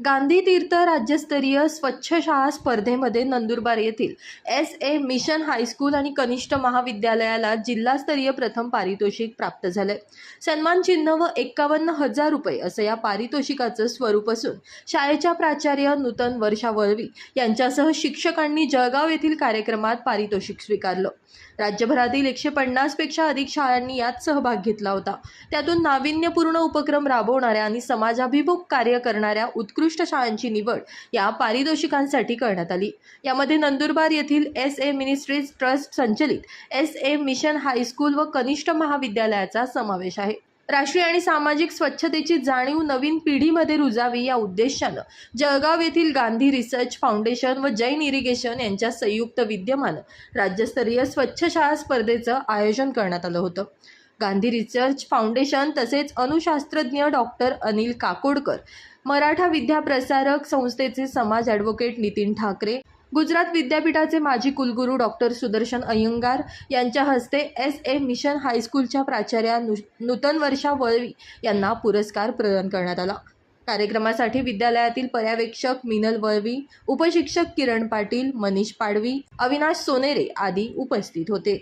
गांधी तीर्थ राज्यस्तरीय स्वच्छ शाळा स्पर्धेमध्ये नंदुरबार येथील एस ए मिशन हायस्कूल आणि कनिष्ठ महाविद्यालयाला जिल्हास्तरीय प्रथम पारितोषिक प्राप्त झाले सन्मान चिन्ह व एक्कावन्न हजार रुपये असं या पारितोषिकाचं स्वरूप असून शाळेच्या प्राचार्य नूतन वर्षा वळवी यांच्यासह शिक्षकांनी जळगाव येथील कार्यक्रमात पारितोषिक स्वीकारलं. राज्यभरातील एकशे पन्नासपेक्षा अधिक शाळांनी यात सहभाग घेतला होता. त्यातून नाविन्यपूर्ण उपक्रम राबवणाऱ्या आणि समाजाभिमुख कार्य करणाऱ्या उत्कृष्ट शाळांची निवड या पारितोषिकांसाठी करण्यात आली. यामध्ये नंदुरबार येथील एस ए मिनिस्ट्रीज ट्रस्ट संचलित S A mission high school व कनिष्ठ महाविद्यालयाचा समावेश आहे. राष्ट्रीय आणि सामाजिक स्वच्छतेची जाणीव नवीन पिढीमध्ये रुजावी या उद्देशानं जळगाव येथील गांधी रिसर्च फाउंडेशन व जैन इरिगेशन यांच्या संयुक्त विद्यमानं राज्यस्तरीय स्वच्छ शाळा स्पर्धेचं आयोजन करण्यात आलं होतं. गांधी रिसर्च फाउंडेशन तसेच अणुशास्त्रज्ञ डॉक्टर अनिल काकोडकर मराठा विद्याप्रसारक संस्थेचे समाज ॲडव्होकेट नितीन ठाकरे गुजरात विद्यापीठाचे माजी कुलगुरू डॉक्टर सुदर्शन अय्यंगार यांच्या हस्ते एस ए मिशन हायस्कूलच्या प्राचार्या नु नूतन वर्षा वळवी यांना पुरस्कार प्रदान करण्यात आला. कार्यक्रमासाठी विद्यालयातील पर्यवेक्षक मिनल वळवी उपशिक्षक किरण पाटील मनीष पाडवी अविनाश सोनेरे आदी उपस्थित होते.